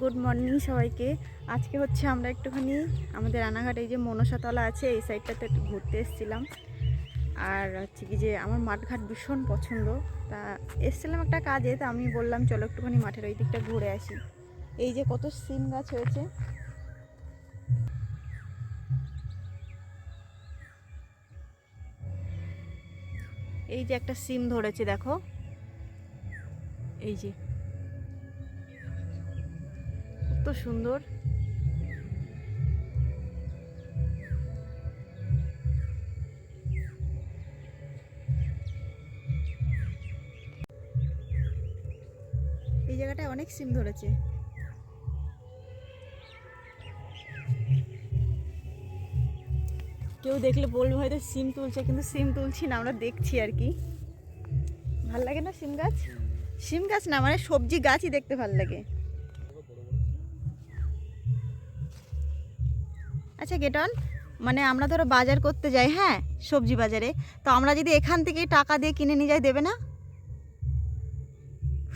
Good morning সবাইকে। আজকে হচ্ছে আমরা একটুখানি আমাদের রানাঘাটে এই যে মনসাতলা আছে, এই সাইডটাতে একটু ঘুরতে এসেছিলাম। আর হচ্ছে কি যে আমার মাঠঘাট ভীষণ পছন্দ। তা এসেছিলাম একটা কাজে, তা আমি বললাম, চলো একটুখানি মাঠের ওই দিকটা ঘুরে আসি। এই যে কত সিম গাছ হয়েছে। এই যে একটা সিম ধরেছে, দেখো। এই যে কত সুন্দর। এই জায়গাটায় অনেক সিম ধরেছে। কেউ দেখলে বলবে হয়তো সিম তুলছে কিন্তু সিম তুলছি না আমরা দেখছি আর কি। ভালো লাগে না সিম গাছ? সিম গাছ না মানে সবজি গাছই দেখতে ভালো লাগে। আচ্ছা গেটন মানে আমরা ধরো বাজার করতে যাই হ্যাঁ সবজি বাজারে। তো আমরা যদি এখান থেকেই টাকা দিয়ে কিনে নিয়ে যাই, দেবে না?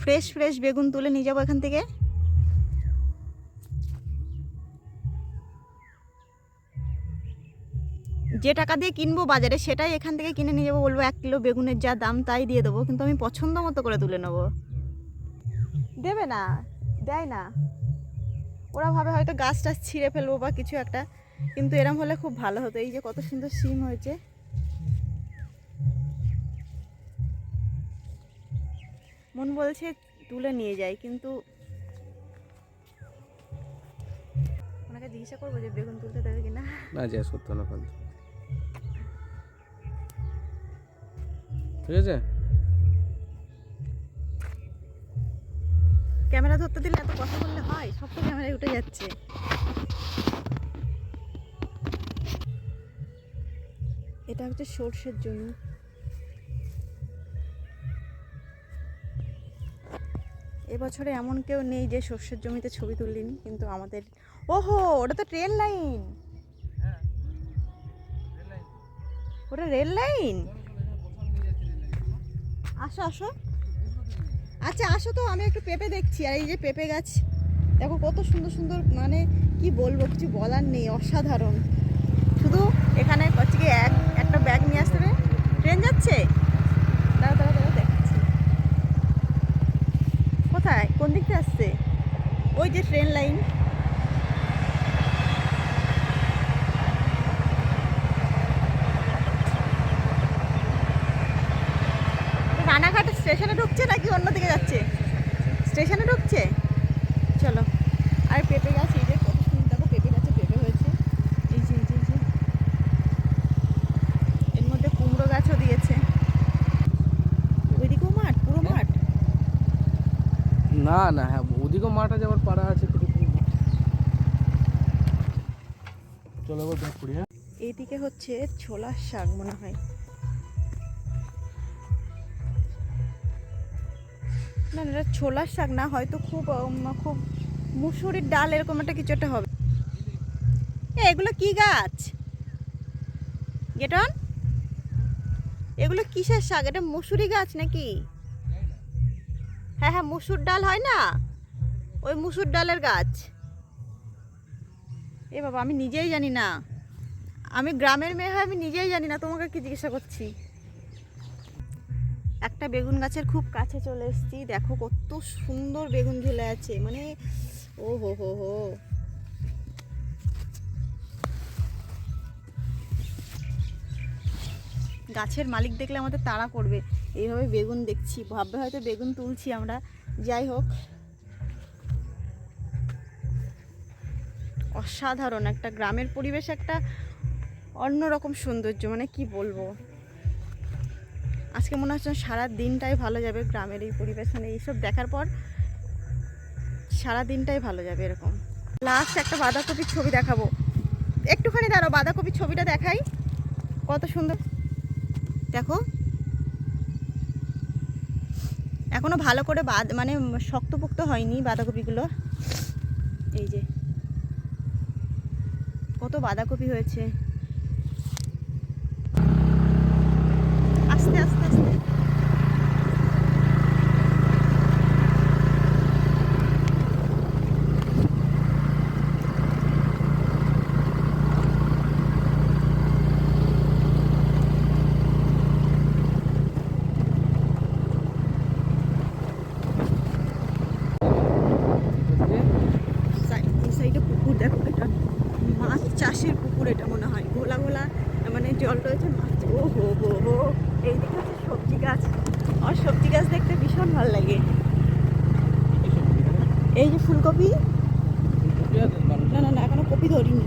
ফ্রেশ ফ্রেশ বেগুন তুলে নিয়ে যাব এখান থেকে। যে টাকা দিয়ে কিনবো বাজারে, সেটাই এখান থেকে কিনে নিয়ে যাব। বলব, এক কিলো বেগুনের যা দাম, তাই দিয়ে দেবো। কিন্তু আমি পছন্দ মতো করে তুলে নেব। দেবে না? দেয় না। ওরা ভাবে হয়তো গাছ টাছ ছিঁড়ে ফেলব বা কিছু একটা। কিন্তু এরম হলে খুব ভালো হতো। এই যে কত সুন্দর সিম হয়েছে। মন বলছে তুলে নিয়ে যাই কিন্তু ওনাকে জিজ্ঞাসা করব যে বেগুন তুলতে দেবে কিনা। না যা সত্য না ঠিক আছে? ক্যামেরা ধরতে দিলে এত কথা বললে হয় সব তো ক্যামেরায় উঠে যাচ্ছে। এটা হচ্ছে সর্ষের জমি এবছরে এমন কেউ নেই যে সর্ষের জমিতে ছবি তুললিনি কিন্তু আমাদের ওহো, ওটা তো ট্রেন লাইন। ওটা রেল লাইন? আসো আসো। আচ্ছা আসো তো, আমি একটু পেঁপে দেখছি, আর এই যে পেঁপে গাছ, দেখো কত সুন্দর সুন্দর মানে কি বলব, কিছু বলার নেই, অসাধারণ। শুধু এখানে হচ্ছে কি এক, একটা ব্যাগ নিয়ে আসতে হবে। ট্রেন যাচ্ছে? দাঁড়া দাঁড়া কোথায়? কোন দিক থেকে আসছে? ওই যে ট্রেন লাইন রানাঘাট স্টেশনে ঢুকছে নাকি অন্যদিকে যাচ্ছে? স্টেশনে ঢুকছে চলো আর পেঁপে গাছ এই যে কত সুন্দর দেখো পেঁপে গাছে পেঁপে হয়েছে এই যে এই যে এই যে এর মধ্যে কুমড়ো গাছও দিয়েছে ওইদিকেও মাঠ পুরো মাঠ না না হ্যাঁ ওদিকেও মাঠ আছে, আবার পাড়া আছে চলো এবার ব্যাক হ্যাঁ? এইদিকে হচ্ছে ছোলার শাক মনে হয়। না এটা ছোলার শাক না, হয়তো খুব খুব মুসুরির ডাল এরকম একটা কিছু একটা হবে। এগুলো কি গাছ? গেটন? এগুলো কিসের শাক? এটা মুসুরি গাছ নাকি? হ্যাঁ হ্যাঁ মুসুর ডাল হয় না? ওই মুসুর ডালের গাছ। এ বাবা, আমি নিজেই জানি না। আমি গ্রামের মেয়ে হয়, আমি নিজেই জানি না, তোমাকে কি জিজ্ঞাসা করছি? একটা বেগুন গাছের খুব কাছে চলে এসেছি, দেখো কত সুন্দর বেগুন ঝুলে আছে মানে ও হো হো হো। গাছের মালিক দেখলে আমাদের তাড়া করবে। এইভাবে বেগুন দেখছি, ভাববে হয়তো বেগুন তুলছি আমরা। যাই হোক। অসাধারণ একটা গ্রামের পরিবেশ, একটা অন্যরকম সৌন্দর্য মানে কি বলব? আজকে মনে হচ্ছে সারা দিনটাই ভালো যাবে গ্রামের এই পরিবেশ মানে এইসব দেখার পর সারা দিনটাই ভালো যাবে এরকম। লাস্ট একটা বাঁধাকপির ছবি দেখাবো। একটুখানি দাঁড়াও, বাঁধাকপির ছবিটা দেখাই। কত সুন্দর। দেখো। এখনও ভালো করে বাদ মানে শক্তপোক্ত হয়নি বাঁধাকপিগুলো। এই যে। কত বাঁধাকপি হয়েছে। আস্তে আস্তে আস্তে। জল রয়েছে মাছ ও হো হো হো। এই দিকে হচ্ছে সবজি গাছ। আমার সবজি গাছ দেখতে ভীষণ ভালো লাগে। এই যে ফুলকপি? না না না এখনও কপি ধরিনি।